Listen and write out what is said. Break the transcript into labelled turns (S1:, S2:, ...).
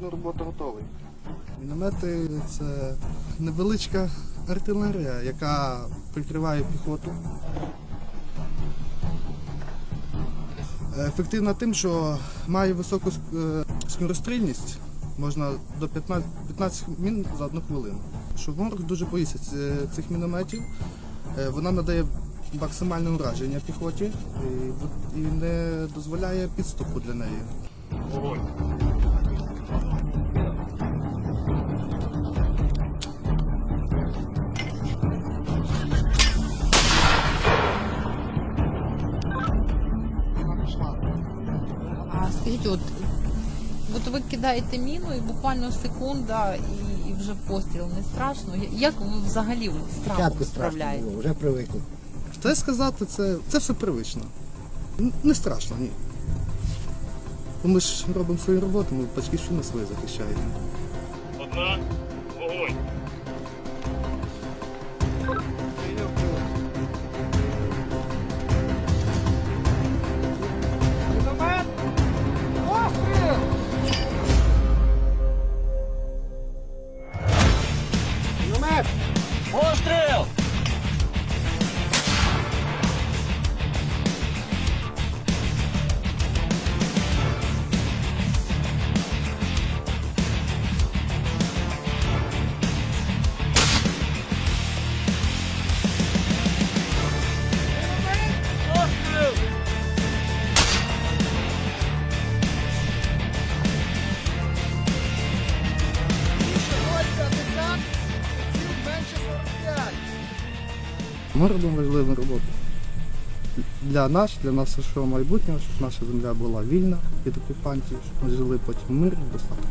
S1: до роботи готовий. Міномети це невеличка артилерія, яка прикриває піхоту. Ефективна тим, що має високу е, скорострільність, можна до 15, 15 мін за одну хвилину. Що ворог дуже боїться цих мінометів. Е, Вона надає максимальне ураження піхоті і не дозволяє підступу для неї.
S2: А скажіть, от, от ви кидаєте міну і буквально секунда і, і вже постріл не страшно. Як ви взагалі от з страхом
S3: Спочатку страшно
S2: справляєтесь?
S3: було, вже привикли.
S1: Те сказати, це, це все привично. Н- Не страшно, ні. Бо Ми ж робимо свою роботу, ми батьківщину свою захищаємо.
S4: Одна. Вогонь. Постріл!
S1: Ми робимо важливу роботу. Для нас, для нашого майбутнього, щоб наша земля була вільна від окупантів, щоб ми жили потім мир і в достатку.